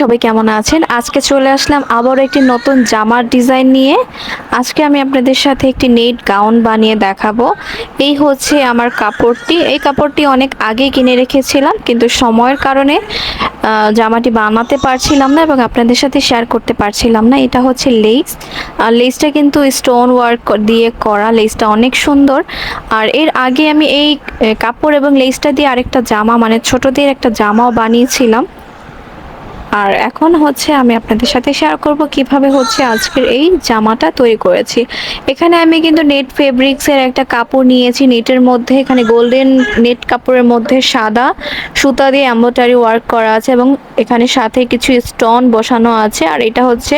সবাই কেমন আছেন? আজকে চলে আসলাম আবারও একটি নতুন জামার ডিজাইন নিয়ে। আজকে আমি আপনাদের সাথে একটি নেট গাউন বানিয়ে দেখাবো। এই হচ্ছে আমার কাপড়টি। এই কাপড়টি অনেক আগে কিনে রেখেছিলাম, কিন্তু সময়ের কারণে জামাটি বানাতে পারছিলাম না এবং আপনাদের সাথে শেয়ার করতে পারছিলাম না। এটা হচ্ছে লেস আর লেসটা কিন্তু স্টোন ওয়ার্ক দিয়ে করা। লেসটা অনেক সুন্দর। আর এর আগে আমি এই কাপড় এবং লেসটা দিয়ে আরেকটা জামা মানে ছোটদের একটা জামাও বানিয়েছিলাম। আর এখন হচ্ছে আমি আপনাদের সাথে শেয়ার করব কীভাবে হচ্ছে আজকের এই জামাটা তৈরি করেছি। এখানে আমি কিন্তু নেট ফেব্রিক্সের একটা কাপড় নিয়েছি নেটের মধ্যে এখানে গোল্ডেন নেট কাপড়ের মধ্যে সাদা সুতা দিয়ে এম্বোটারি ওয়ার্ক করা আছে এবং এখানে সাথে কিছু স্টোন বসানো আছে আর এটা হচ্ছে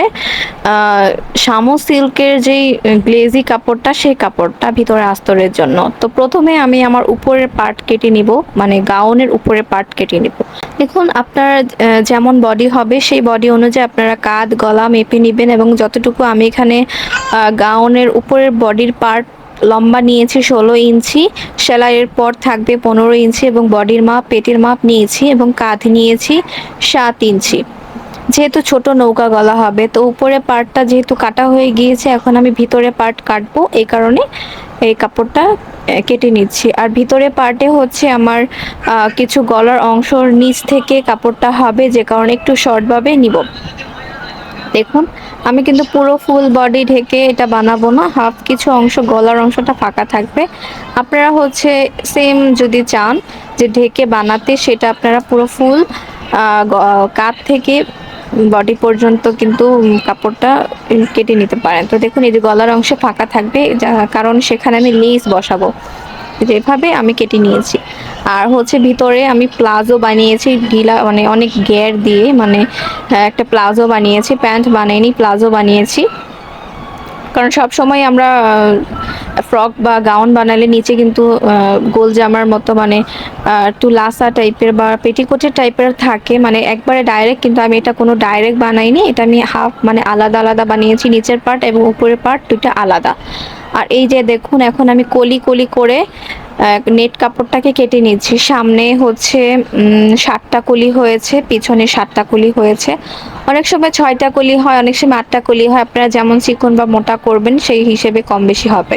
শামু সিল্কের যেই গ্লেজি কাপড়টা সেই কাপড়টা ভিতরে আস্তরের জন্য। তো প্রথমে আমি আমার উপরের পার্ট কেটে নিব মানে গাউনের উপরের পার্ট কেটে নিব। দেখুন, আপনার যেমন বডি হবে, সেই বডি অনুযায়ী আপনারা কাঁধ, গলা মেপে নেবেন এবং যতটুকু আমি এখানে গাউনের উপরের বডির পার্ট লম্বা নিয়েছি ষোলো ইঞ্চি, সেলাইয়ের পর থাকবে পনেরো ইঞ্চি এবং বডির মাপ, পেটের মাপ নিয়েছি এবং কাঁধ নিয়েছি সাত ইঞ্চি। যেহেতু ছোট নৌকা গলা হবে, তো উপরে পার্টটা যেহেতু কাটা হয়ে গিয়েছে, এখন আমি ভিতরে পার্ট কাটবো। এই কারণে এই কাপড়টা কেটে নিচ্ছি। আর ভিতরে পার্টে হচ্ছে আমার কিছু গলার অংশর নিচ থেকে কাপড়টা হবে, যে কারণে একটু শর্টভাবে নিব। দেখুন, আমি কিন্তু পুরো ফুল বডি ঢেকে এটা বানাবো না, হাফ কিছু অংশ গলার অংশটা ফাঁকা থাকবে। আপনারা হচ্ছে সেম যদি চান যে ঢেকে বানাতে, সেটা আপনারা পুরো ফুল কাত থেকে বডি পর্যন্ত কিন্তু কাপড়টা কেটে নিতে পারেন। তো দেখুন এই যে গলার অংশে ফাঁকা থাকবে কারণ সেখানে আমি লেস বসাবো। যেভাবে আমি কেটে নিয়েছি। আর হচ্ছে ভিতরে আমি প্লাজো বানিয়েছি ঢিলা মানে অনেক গ্যার দিয়ে মানে হ্যাঁ, একটা প্লাজো বানিয়েছি প্যান্ট বানাইনি প্লাজো বানিয়েছি। কারণ সব সময় আমরা ফ্রক বা গাউন বানালে নিচে কিন্তু গোল জামার মতো মানে একটু লাসা টাইপের বা পেটিকোটের টাইপের থাকে। মানে একবারে ডাইরেক্ট কিন্তু আমি এটা কোনো ডাইরেক্ট বানাইনি, এটা আমি হাফ মানে আলাদা আলাদা বানিয়েছি, নিচের পার্ট এবং উপরের পার্ট দুটা আলাদা। আর এই যে দেখুন, এখন আমি কলি কলি করে নেট কাপড়টাকে কেটে নিচ্ছি। সামনে হচ্ছে সাতটা কলি হয়েছে, পিছনে সাতটা কলি হয়েছে। অনেক সময় ছয়টা কলি হয়, অনেক সময় আটটা কলি হয়। আপনারা যেমন চিকন বা মোটা করবেন, সেই হিসেবে কম বেশি হবে।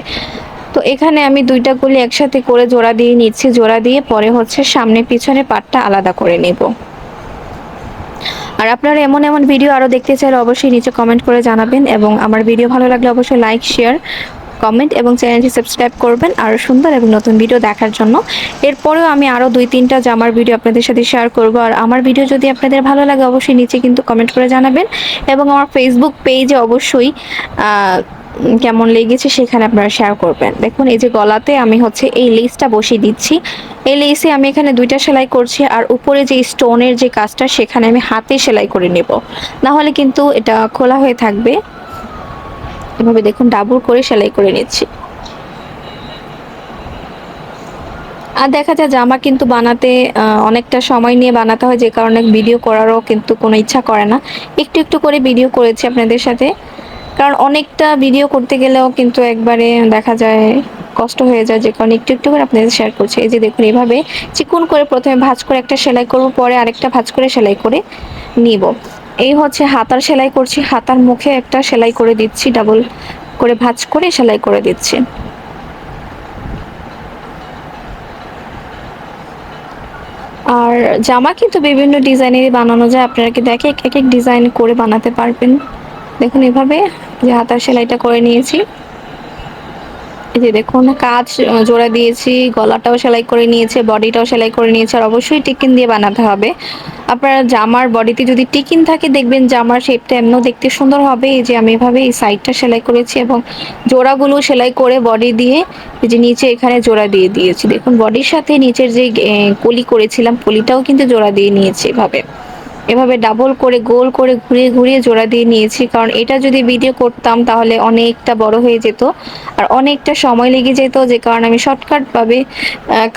তো এখানে আমি দুইটা কলি একসাথে করে জোড়া দিয়ে নিচ্ছি। জোড়া দিয়ে পরে হচ্ছে সামনে পিছনে পাটটা আলাদা করে নেব। আর আপনারা এমন এমন ভিডিও আরও দেখতে চাইলে অবশ্যই নিচে কমেন্ট করে জানাবেন। এবং আমার ভিডিও ভালো লাগলে অবশ্যই লাইক, শেয়ার কমেন্ট এবং চ্যানেলটি সাবস্ক্রাইব করবেন আরও সুন্দর এবং নতুন ভিডিও দেখার জন্য। এরপরেও আমি আরও দুই তিনটা জামার ভিডিও আপনাদের সাথে শেয়ার করব। আর আমার ভিডিও যদি আপনাদের ভালো লাগে, অবশ্যই নিচে কিন্তু কমেন্ট করে জানাবেন। এবং আমার ফেসবুক পেজে অবশ্যই কেমন লেগেছে সেখানে আপনারা শেয়ার করবেন। দেখুন, এই যে গলাতে আমি হচ্ছে এই লেসটা বসিয়ে দিচ্ছি। এই লেসে আমি এখানে দুইটা সেলাই করছি আর উপরে যে স্টোনের যে কাজটা, সেখানে আমি হাতে সেলাই করে নেব। না হলে কিন্তু এটা খোলা হয়ে থাকবে। এভাবে দেখুন ডাবল করে সেলাই করে নিচ্ছি। আর দেখা যায় জামা কিন্তু বানাতে অনেকটা সময় নিয়ে বানাতে হয়, যে কারণে ভিডিও করারও কিন্তু কোনো ইচ্ছা করে না। একটু একটু করে ভিডিও করেছি আপনাদের সাথে। কারণ অনেকটা ভিডিও করতে গেলেও কিন্তু একবারে দেখা যায় কষ্ট হয়ে যায়, যে কারণে একটু একটু করে আপনাদের শেয়ার করছি। এই যে দেখুন এইভাবে চিকুন করে প্রথমে ভাঁজ করে একটা সেলাই করব, পরে আরেকটা ভাঁজ করে সেলাই করে নিব। এই হচ্ছে হাতার সেলাই করছি। হাতার মুখে একটা সেলাই করে দিচ্ছি ডাবল করে ভাঁজ করে সেলাই করে দিচ্ছি। আর জামা কিন্তু বিভিন্ন ডিজাইনেরই বানানো যায়, আপনারা কি দেখে এক এক ডিজাইন করে বানাতে পারবেন। দেখুন এভাবে যে হাতার সেলাইটা করে নিয়েছি। যে দেখুন কাজ জোড়া দিয়েছি, গলাটাও সেলাই করে নিয়েছে, বডিটাও সেলাই করে নিয়েছে, আর অবশ্যই টিকিন দিয়ে বানাতে হবে। আপনার জামার বডিতে যদি টিকিন থাকে, দেখবেন জামার শেপটা এমনও দেখতে সুন্দর হবে। এই যে আমি এভাবে এই সাইডটা সেলাই করেছি এবং জোড়াগুলো সেলাই করে বডি দিয়ে এই যে নিচে এখানে জোড়া দিয়ে দিয়েছি। দেখুন বডির সাথে নিচের যে কলি করেছিলাম, কলিটাও কিন্তু জোড়া দিয়ে নিয়েছি এভাবে। এভাবে ডাবল করে, গোল করে, ঘুরিয়ে ঘুরিয়ে জোড়া দিয়ে নিয়েছি। কারণ এটা যদি ভিডিও করতাম, তাহলে অনেকটা বড় হয়ে যেত। আর অনেকটা সময় লেগে যেত, যে কারণে আমি শর্টকাট ভাবে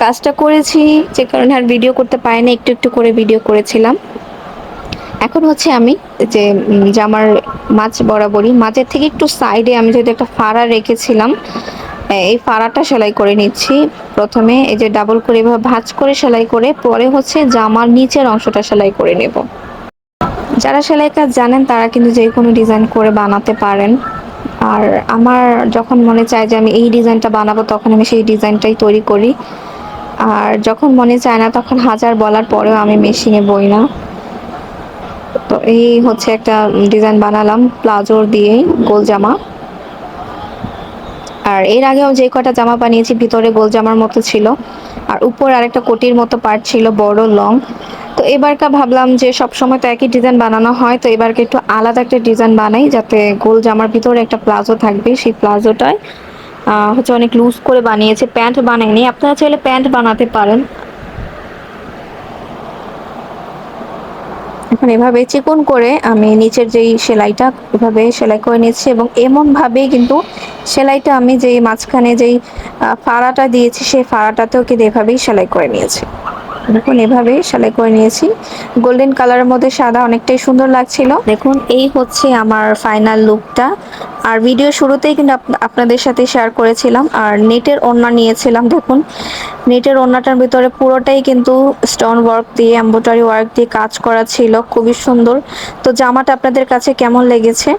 কাজটা করেছি। যে কারণে আর ভিডিও করতে পারি না একটু একটু করে ভিডিও করেছিলাম। এখন হচ্ছে আমি যে জামার মাছ বরাবরই, মাঝের থেকে একটু সাইডে আমি যদি একটা ফাড়া রেখেছিলাম এই ফাড়াটা সেলাই করে নিচ্ছি। প্রথমে এই যে ডাবল করে এভাবে ভাঁজ করে সেলাই করে, পরে হচ্ছে জামার নিচের অংশটা সেলাই করে নেব। যারা সেলাই কাজ জানেন, তারা কিন্তু যে কোনো ডিজাইন করে বানাতে পারেন। আর আমার যখন মনে চায় যে আমি এই ডিজাইনটা বানাবো, তখন আমি সেই ডিজাইনটাই তৈরি করি। আর যখন মনে চায় না, তখন হাজার বলার পরেও আমি মেশিনে বই না। তো এই হচ্ছে একটা ডিজাইন বানালাম, প্লাজোর দিয়ে গোল জামা। আর এর আগেও যে কটা জামা বানিয়েছি, ভিতরে গোল জামার মতো ছিল। আর উপর আরেকটা কোটির মতো পার্ট ছিল, বড় লং তো এবারকা ভাবলাম যে সব সময় তো একই ডিজাইন বানানো হয়, তো এবারকে একটু আলাদা একটা ডিজাইন বানাই, যাতে গোল জামার ভিতরে একটা প্লাজো থাকবে। সেই প্লাজোটায় হচ্ছে অনেক লুজ করে বানিয়েছে, প্যান্ট বানাইনি। আপনারা চাইলে প্যান্ট বানাতে পারেন। এখন এভাবে চিকন করে আমি নিচের যেই সেলাইটা, এভাবে সেলাই করে নিয়েছি এবং এমনভাবেই কিন্তু সেলাইটা আমি যেই মাঝখানে যেই ফাড়াটা দিয়েছি, সেই ফাড়াটাতেও কিন্তু এভাবেই সেলাই করে নিয়েছি। দেখুন এভাবে সেলাই করে নিয়েছি। গোল্ডেন কালারের মধ্যে সাদা অনেকটাই সুন্দর লাগছিল। দেখুন, এই হচ্ছে আমার ফাইনাল লুকটা আর ভিডিও শুরুতেই কিন্তু আপনাদের সাথে শেয়ার করেছিলাম। আর নেটের ওড়না নিয়েছিলাম, দেখুন। নেটের ওড়নাটার ভিতরে পুরোটাই কিন্তু স্টোন ওয়ার্ক দিয়ে এম্ব্রয়ডারি ওয়ার্ক দিয়ে কাজ করা ছিল। খুবই সুন্দর। তো জামাটা আপনাদের কাছে কেমন লেগেছে?